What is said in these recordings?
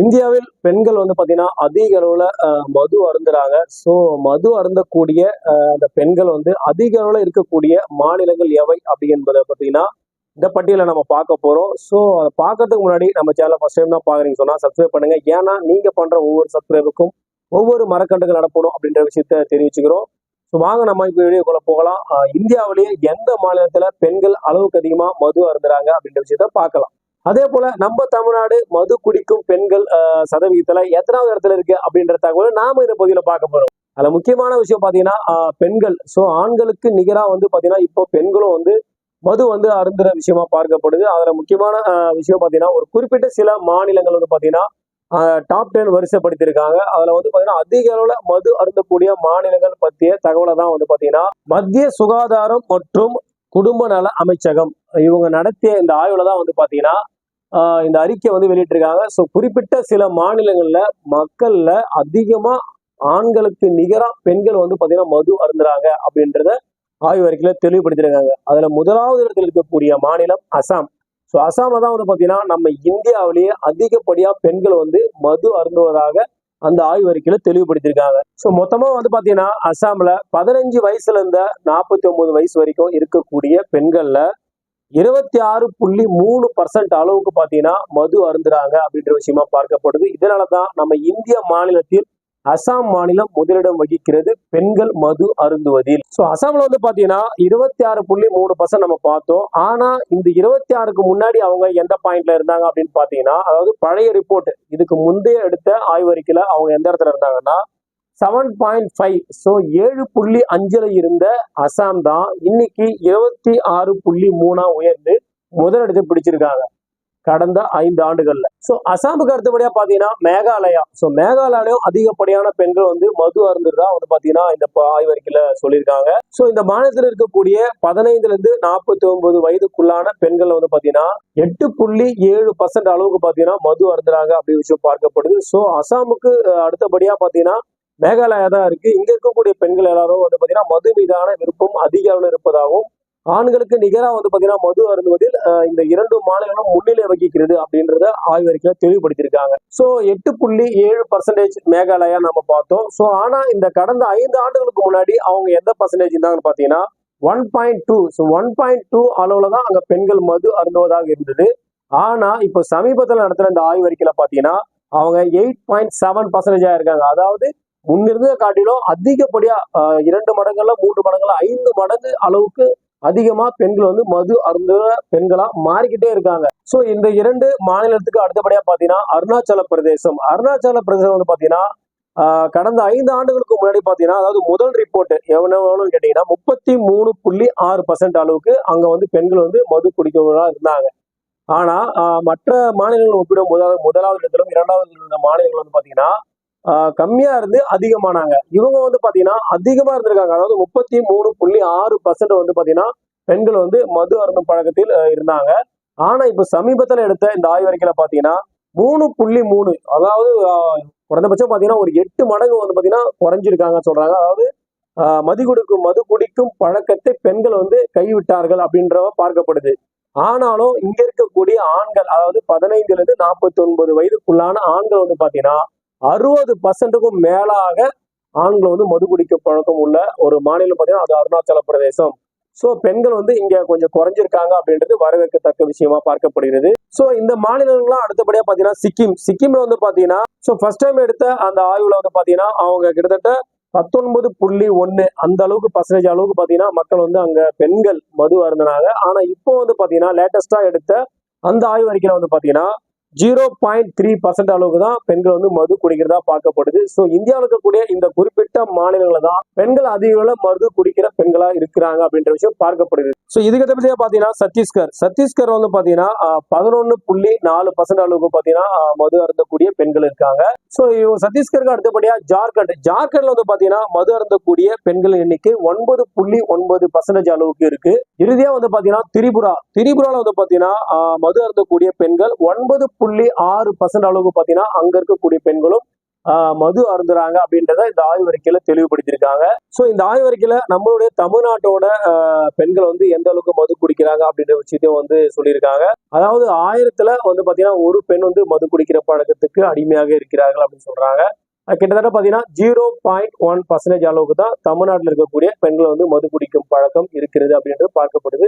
இந்தியாவில் பெண்கள் வந்து பாத்தீங்கன்னா அதிக அளவுல மது அருந்துறாங்க. ஸோ மது அருந்தக்கூடிய அந்த பெண்கள் வந்து அதிக அளவுல இருக்கக்கூடிய மாநிலங்கள் எவை அப்படி என்பதை பார்த்தீங்கன்னா இந்த பட்டியலை நம்ம பார்க்க போறோம். ஸோ அதை பார்க்கறதுக்கு முன்னாடி நம்ம சேனலை ஃபர்ஸ்ட் டைம் தான் பாக்குறீங்க சொன்னா சப்ஸ்கிரைப் பண்ணுங்க. ஏன்னா நீங்க பண்ற ஒவ்வொரு சப்ஸ்கிரைபுக்கும் ஒவ்வொரு மரக்கண்டுகள் நடப்படும் அப்படின்ற விஷயத்த தெரிவிச்சுக்கிறோம். ஸோ வாங்க நம்ம இப்போ வீடியோக்குள்ள போகலாம். இந்தியாவிலேயே எந்த மாநிலத்துல பெண்கள் அளவுக்கு அதிகமா மது அருந்துறாங்க அப்படின்ற விஷயத்த பார்க்கலாம். அதே போல நம்ம தமிழ்நாடு மது குடிக்கும் பெண்கள் சதவீதத்துல எத்தனாவது இடத்துல இருக்கு அப்படின்ற தகவலை நாம இந்த பகுதியில பார்க்க போறோம். அதுல முக்கியமான விஷயம் பாத்தீங்கன்னா பெண்கள். ஸோ ஆண்களுக்கு நிகரா வந்து பாத்தீங்கன்னா இப்போ பெண்களும் வந்து மது வந்து அருந்துற விஷயமா பார்க்கப்படுது. அதுல முக்கியமான விஷயம் பாத்தீங்கன்னா ஒரு குறிப்பிட்ட சில மாநிலங்கள் வந்து பாத்தீங்கன்னா டாப் டென் வரிசைப்படுத்தியிருக்காங்க. அதுல வந்து பாத்தீங்கன்னா அதிக அளவுல மது அருந்தக்கூடிய மாநிலங்கள் பற்றிய தகவலை தான் வந்து பாத்தீங்கன்னா மத்திய சுகாதாரம் மற்றும் குடும்ப நல அமைச்சகம். இவங்க நடத்திய இந்த ஆய்வுல தான் வந்து பாத்தீங்கன்னா இந்த அறிக்கை வந்து வெளியிட்டிருக்காங்க. ஸோ குறிப்பிட்ட சில மாநிலங்கள்ல மக்கள்ல அதிகமா ஆண்களுக்கு நிகரா பெண்கள் வந்து பாத்தீங்கன்னா மது அருந்துறாங்க அப்படின்றத ஆய்வு அறிக்கையில தெளிவுபடுத்திருக்காங்க அதுல முதலாவது இடத்தில் இருக்கக்கூடிய மாநிலம் அசாம். ஸோ அசாம்ல தான் வந்து பாத்தீங்கன்னா நம்ம இந்தியாவிலேயே அதிகப்படியா பெண்கள் வந்து மது அருந்துவதாக அந்த ஆய்வு அறிக்கையில தெளிவுபடுத்தியிருக்காங்க. ஸோ மொத்தமா வந்து பாத்தீங்கன்னா அசாம்ல பதினஞ்சு வயசுல இருந்த நாற்பத்தி ஒன்பது வயசு வரைக்கும் இருக்கக்கூடிய பெண்கள்ல இருபத்தி ஆறு புள்ளி மூணு பர்சன்ட் அளவுக்கு பாத்தீங்கன்னா மது அருந்துறாங்க அப்படின்ற விஷயமா பார்க்கப்படுது. இதனால தான் நம்ம இந்திய மாநிலத்தில் அசாம் மாநிலம் முதலிடம் வகிக்கிறது பெண்கள் மது அருந்துவதில். ஸோ அசாம்ல வந்து பாத்தீங்கன்னா இருபத்தி ஆறு புள்ளி மூணு பர்சன்ட் நம்ம பார்த்தோம். ஆனா இந்த இருபத்தி ஆறுக்கு முன்னாடி அவங்க எந்த பாயிண்ட்ல இருந்தாங்க அப்படின்னு பாத்தீங்கன்னா அதாவது பழைய ரிப்போர்ட் இதுக்கு முந்தைய எடுத்த ஆய்வறிக்கையில அவங்க எந்த இடத்துல இருந்தாங்கன்னா செவன் பாயிண்ட் ஃபைவ் ஸோ ஏழு புள்ளி அஞ்சுல இருந்த அசாம் தான் இன்னைக்கு இருபத்தி ஆறு புள்ளி மூணா உயர்ந்து முதலிடத்தை பிடிச்சிருக்காங்க. கடந்த ஐந்து ஆண்டுகள்ல. ஸோ அசாமுக்கு அடுத்தபடியா பாத்தீங்கன்னா மேகாலயா. ஸோ மேகாலயாலையும் அதிகப்படியான பெண்கள் வந்து மது அருந்துறதா வந்து பாத்தீங்கன்னா இந்த ஆய்வறிக்கையில சொல்லியிருக்காங்க. ஸோ இந்த மாநிலத்தில் இருக்கக்கூடிய பதினைந்துல இருந்து நாற்பத்தி ஒன்பது வயதுக்குள்ளான பெண்கள் வந்து பாத்தீங்கன்னா எட்டு புள்ளி ஏழு பர்சன்ட் அளவுக்கு பாத்தீங்கன்னா மது அருந்துறாங்க அப்படின்னு விஷயம் பார்க்கப்படுது. ஸோ அசாமுக்கு அடுத்தபடியா பாத்தீங்கன்னா மேகாலயா தான் இருக்கு. இங்க இருக்கக்கூடிய பெண்கள் எல்லாரும் வந்து பாத்தீங்கன்னா மது மீதான விருப்பம் அதிக அளவில் இருப்பதாகவும் ஆண்களுக்கு நிகராக வந்து பாத்தீங்கன்னா மது அருந்துவதில் இந்த இரண்டு மாநிலங்களும் முன்னிலை வகிக்கிறது அப்படின்றத ஆய்வறிக்கையில தெளிவுபடுத்தியிருக்காங்க. சோ எட்டு புள்ளி ஏழு பர்சன்டேஜ் மேகாலயா நம்ம பார்த்தோம். சோ ஆனா இந்த கடந்த ஐந்து ஆண்டுகளுக்கு முன்னாடி அவங்க எந்த பர்சன்டேஜ் இருந்தாங்கன்னு பாத்தீங்கன்னா one point two so one point two அளவுல தான் அங்க பெண்கள் மது அருந்துவதாக இருந்தது. ஆனா இப்போ சமீபத்தில் நடத்துற இந்த ஆய்வறிக்கையில பாத்தீங்கன்னா அவங்க எயிட் பாயிண்ட் செவன் பர்சன்டேஜா இருக்காங்க. அதாவது முன்னிருந்த காட்டிலும் அதிகப்படியா இரண்டு மடங்குல மூன்று மடங்குல ஐந்து மடங்கு அளவுக்கு அதிகமா பெண்கள் வந்து மது அருந்துற பெண்களா மாறிக்கிட்டே இருக்காங்க. சோ இந்த இரண்டு மாநிலத்துக்கு அடுத்தபடியா பாத்தீங்கன்னா அருணாச்சல பிரதேசம். அருணாச்சல பிரதேசம் வந்து பாத்தீங்கன்னா கடந்த ஐந்து ஆண்டுகளுக்கு முன்னாடி பாத்தீங்கன்னா அதாவது முதல் ரிப்போர்ட் எவ்வளவு கேட்டீங்கன்னா முப்பத்தி மூணு புள்ளி ஆறு பர்சன்ட் அளவுக்கு அங்க வந்து பெண்கள் வந்து மது குடிக்கிறவங்களா இருந்தாங்க. ஆனா மற்ற மாநிலங்கள் ஒப்பிடும் முதலாவது முதலாவது இடத்திலும் இரண்டாவது மாநிலங்கள் வந்து பாத்தீங்கன்னா கம்மியா இருந்து அதிகமானாங்க. இவங்க வந்து பாத்தீங்கன்னா அதிகமா இருந்திருக்காங்க. அதாவது முப்பத்தி மூணு புள்ளி ஆறு பர்சன்ட் வந்து பாத்தீங்கன்னா பெண்கள் வந்து மது அருந்தும் பழக்கத்தில் இருந்தாங்க. ஆனா இப்ப சமீபத்துல எடுத்த இந்த ஆய்வறிக்கையில பாத்தீங்கன்னா மூணு புள்ளி மூணு அதாவது குறைந்தபட்சம் பாத்தீங்கன்னா ஒரு எட்டு மடங்கு வந்து பாத்தீங்கன்னா குறைஞ்சிருக்காங்க சொல்றாங்க. அதாவது ஆஹ், மது குடிக்கும் மது குடிக்கும் பழக்கத்தை பெண்கள் வந்து கைவிட்டார்கள் அப்படின்றவ பார்க்கப்படுது. ஆனாலும் இங்க இருக்கக்கூடிய ஆண்கள் அதாவது பதினைந்துல இருந்து நாற்பத்தி ஒன்பது வயதுக்குள்ளான ஆண்கள் வந்து பாத்தீங்கன்னா அறுபது பர்சன்ட்டுக்கும் மேலாக ஆண்கள் வந்து மது குடிக்க பழக்கம் உள்ள ஒரு மாநிலம் பார்த்தீங்கன்னா அது அருணாச்சல பிரதேசம் ஸோ பெண்கள் வந்து இங்க கொஞ்சம் குறைஞ்சிருக்காங்க அப்படின்றது வரவேற்கத்தக்க விஷயமா பார்க்கப்படுகிறது. ஸோ இந்த மாநிலங்கள்லாம் அடுத்தபடியா பாத்தீங்கன்னா சிக்கிம். சிக்கிம்ல வந்து பாத்தீங்கன்னா ஸோ ஃபர்ஸ்ட் டைம் எடுத்த அந்த ஆய்வுல வந்து பாத்தீங்கன்னா அவங்க கிட்டத்தட்ட பத்தொன்பது புள்ளி ஒன்னு அந்த அளவுக்கு பர்சன்டேஜ் அளவுக்கு பாத்தீங்கன்னா மக்கள் வந்து அங்க பெண்கள் மது அருந்தினாங்க. ஆனா இப்போ வந்து பாத்தீங்கன்னா லேட்டஸ்டா எடுத்த அந்த ஆய்வு ஆய்வறிக்கையில வந்து பாத்தீங்கன்னா ஜீரோ பாயிண்ட் த்ரீ பர்சன்ட் அளவுக்கு தான் பெண்கள் வந்து மது குடிக்கிறதா பார்க்கப்படுது. ஸோ இந்தியாவில் இருக்கக்கூடிய இந்த குறிப்பிட்ட மாநிலங்களில் தான் பெண்கள் அதிக மது குடிக்கிற பெண்களா இருக்கிறாங்க அப்படின்ற விஷயம் பார்க்கப்படுது. ஸோ இதுக்கு அடுத்தபடியா பார்த்தீங்கன்னா சத்தீஸ்கர். சத்தீஸ்கர் வந்து பார்த்தீங்கன்னா பதினொன்று புள்ளி நாலு பர்சன்ட் அளவுக்கு பார்த்தீங்கன்னா மது அருந்தக்கூடிய பெண்கள் இருக்காங்க. ஸோ சத்தீஸ்கருக்கு அடுத்தபடியாக ஜார்க்கண்ட். ஜார்க்கண்ட்ல வந்து பார்த்தீங்கன்னா மது அருந்தக்கூடிய பெண்கள் எண்ணிக்கை ஒன்பது புள்ளி ஒன்பது பர்சன்டேஜ் அளவுக்கு இருக்கு. இறுதியா வந்து பாத்தீங்கன்னா திரிபுரா. திரிபுரால வந்து பாத்தீங்கன்னா மது அருந்தக்கூடிய பெண்கள் ஒன்பது புள்ளி ஆறு பர்சன்ட் அளவுக்கு பாத்தீங்கன்னா அங்க இருக்கக்கூடிய பெண்களும் மது அருந்துறாங்க அப்படின்றத இந்த ஆய்வறிக்கையில தெளிவுபடுத்தியிருக்காங்க. ஸோ இந்த ஆய்வறிக்கையில நம்மளுடைய தமிழ்நாட்டோட பெண்கள் வந்து எந்த அளவுக்கு மது குடிக்கிறாங்க அப்படின்ற விஷயத்தையும் வந்து சொல்லியிருக்காங்க. அதாவது ஆயிரத்துல வந்து பாத்தீங்கன்னா ஒரு பெண் வந்து மது குடிக்கிற பழக்கத்துக்கு அடிமையாக இருக்கிறார்கள் அப்படின்னு சொல்றாங்க. கிட்டத்தட்ட பாத்தீங்கன்னா ஜீரோ பாயிண்ட் ஒன் பர்சன்டேஜ் அளவுக்கு தான் தமிழ்நாட்டில் இருக்கக்கூடிய பெண்கள் வந்து மது குடிக்கும் பழக்கம் இருக்கிறது அப்படின்றது பார்க்கப்படுது.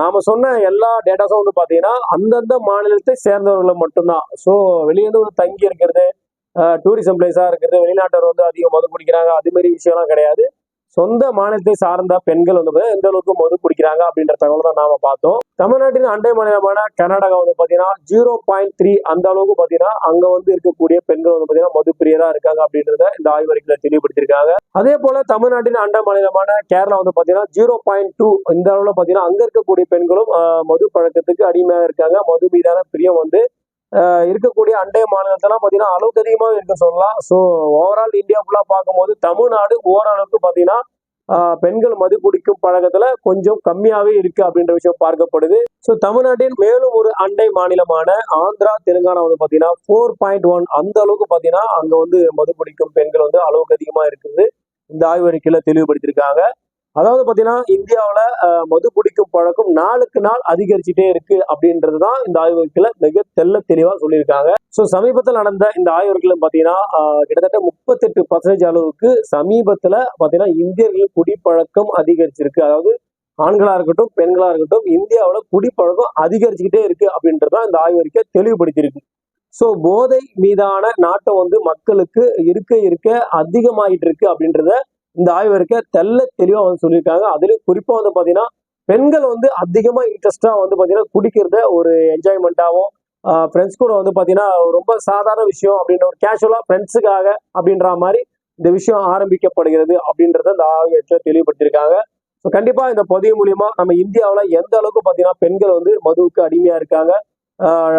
நாம சொன்ன எல்லா டேட்டாஸும் வந்து பாத்தீங்கன்னா அந்தந்த மாநிலத்தை சேர்ந்தவர்களை மட்டும்தான். ஸோ வெளியிருந்து வந்து தங்கி இருக்கிறது டூரிசம் பிளேஸா இருக்கிறது வெளிநாட்டவர் வந்து அதிகம் மது குடிக்கிறாங்க அது மாதிரி விஷயம்லாம் கிடையாது. சொந்த மாநிலத்தை சார்ந்த பெண்கள் வந்து பார்த்தீங்கன்னா எந்த அளவுக்கு மது குடிக்கிறாங்க அப்படின்ற தகவல் தான் நாம பார்த்தோம். தமிழ்நாட்டின் அண்டை மாநிலமான கர்நாடகா வந்து பாத்தீங்கன்னா ஜீரோ பாயிண்ட் த்ரீ அந்த அளவுக்கு பாத்தீங்கன்னா அங்க வந்து இருக்கக்கூடிய பெண்கள் வந்து பாத்தீங்கன்னா மது பிரியரா இருக்காங்க அப்படின்றத இந்த ஆய்வறிக்கையில தெளிவுபடுத்திருக்காங்க அதே போல தமிழ்நாட்டின் அண்டை மாநிலமான கேரளா வந்து பாத்தீங்கன்னா ஜீரோ பாயிண்ட் டூ இந்த அளவுல பாத்தீங்கன்னா அங்க இருக்கக்கூடிய பெண்களும் மது பழக்கத்துக்கு அடிமையாக இருக்காங்க. மது மீதான பிரியம் வந்து இருக்கக்கூடிய அண்டை மாநிலத்தெல்லாம் பார்த்தீங்கன்னா அளவுக்கு அதிகமாக இருக்க சொல்லலாம். ஸோ ஓவரால் இந்தியா ஃபுல்லாக பார்க்கும்போது தமிழ்நாடு ஓரளவுக்கு பார்த்தீங்கன்னா பெண்கள் மது குடிக்கும் பழக்கத்துல கொஞ்சம் கம்மியாவே இருக்கு அப்படின்ற விஷயம் பார்க்கப்படுது. ஸோ தமிழ்நாட்டின் மேலும் ஒரு அண்டை மாநிலமான ஆந்திரா தெலுங்கானா வந்து பாத்தீங்கன்னா ஃபோர் பாயிண்ட் ஒன் அந்த அளவுக்கு பாத்தீங்கன்னா அங்க வந்து மது குடிக்கும் பெண்கள் வந்து அளவுக்கு அதிகமா இருக்குது. இந்த ஆய்வறிக்கையில தெளிவுபடுத்தியிருக்காங்க. அதாவது பார்த்தீங்கன்னா இந்தியாவில் மது குடிக்கும் பழக்கம் நாளுக்கு நாள் அதிகரிச்சுட்டே இருக்கு அப்படின்றது தான் இந்த ஆய்வறிக்கையில் மிக தெள்ள தெளிவாக சொல்லியிருக்காங்க. ஸோ சமீபத்தில் நடந்த இந்த ஆய்வறிக்கையில் பார்த்தீங்கன்னா கிட்டத்தட்ட முப்பத்தெட்டு பர்சன்டேஜ் அளவுக்கு சமீபத்தில் பார்த்தீங்கன்னா இந்தியர்களின் குடிப்பழக்கம் அதிகரிச்சிருக்கு. அதாவது ஆண்களாக இருக்கட்டும் பெண்களாக இருக்கட்டும் இந்தியாவில் குடிப்பழக்கம் அதிகரிச்சுக்கிட்டே இருக்கு அப்படின்றதான் இந்த ஆய்வறிக்கை தெளிவுபடுத்தியிருக்கு. ஸோ போதை மீதான நாட்டம் வந்து மக்களுக்கு இருக்க இருக்க அதிகமாயிட்டு இருக்கு அப்படின்றத இந்த ஆய்வறிக்கை தெள்ள தெளிவா வந்து சொல்லியிருக்காங்க. அதுலயும் குறிப்பா வந்து பாத்தீங்கன்னா பெண்கள் வந்து அதிகமா இன்ட்ரெஸ்டா வந்து பாத்தீங்கன்னா குடிக்கிறத ஒரு என்ஜாய்மெண்ட்டாகவும் ஃப்ரெண்ட்ஸ் கூட வந்து பாத்தீங்கன்னா ரொம்ப சாதாரண விஷயம் அப்படின்ற ஒரு கேஷுவலா ஃப்ரெண்ட்ஸுக்காக அப்படின்ற மாதிரி இந்த விஷயம் ஆரம்பிக்கப்படுகிறது அப்படின்றத இந்த ஆய்வு தெளிவுபடுத்தியிருக்காங்க. ஸோ கண்டிப்பா இந்த பதிவு மூலியமா நம்ம இந்தியாவில் எந்த அளவுக்கு பாத்தீங்கன்னா பெண்கள் வந்து மதுவுக்கு அடிமையா இருக்காங்க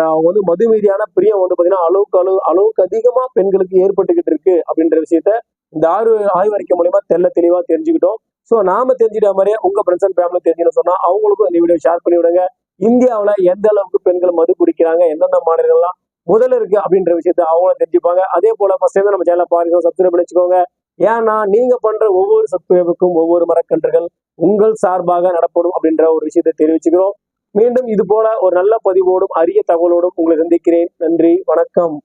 அவங்க வந்து மது மீதியான பிரியம் வந்து பாத்தீங்கன்னா அளவுக்கு அளவு அளவுக்கு அதிகமா பெண்களுக்கு ஏற்பட்டுக்கிட்டு இருக்கு அப்படின்ற விஷயத்த இந்த ஆறு ஆய்வறிக்கை மூலியமா தெல்ல தெளிவா தெரிஞ்சுக்கிட்டோம். ஸோ நாம தெரிஞ்சுக்கிட்ட மாதிரியே உங்க ஃப்ரெண்ட்ஸ் அண்ட் ஃபேமிலி தெரிஞ்சுன்னு சொன்னா அவங்களுக்கும் இந்த வீடியோ ஷேர் பண்ணி விடுங்க. இந்தியாவில் எந்த அளவுக்கு பெண்கள் மது குடிக்கிறாங்க எந்தெந்த மாநிலங்கள்லாம் முதல்ல இருக்கு அப்படின்ற விஷயத்த அவங்களும் தெரிஞ்சுப்பாங்க. அதே போல ஃபர்ஸ்ட் டைம் நம்ம சேனலை பாருங்க சப்ஸ்கிரைப் பண்ணி வச்சுக்கோங்க ஏன்னா நீங்க பண்ற ஒவ்வொரு சப்ஸ்கிரைபுக்கும் ஒவ்வொரு மரக்கன்றுகள் உங்கள் சார்பாக நடப்படும் அப்படின்ற ஒரு விஷயத்தை தெரிவிச்சுக்கிறோம். மீண்டும் இது போல ஒரு நல்ல பதிவோடும் அரிய தகவலோடும் உங்களை சந்திக்கிறேன். நன்றி வணக்கம்.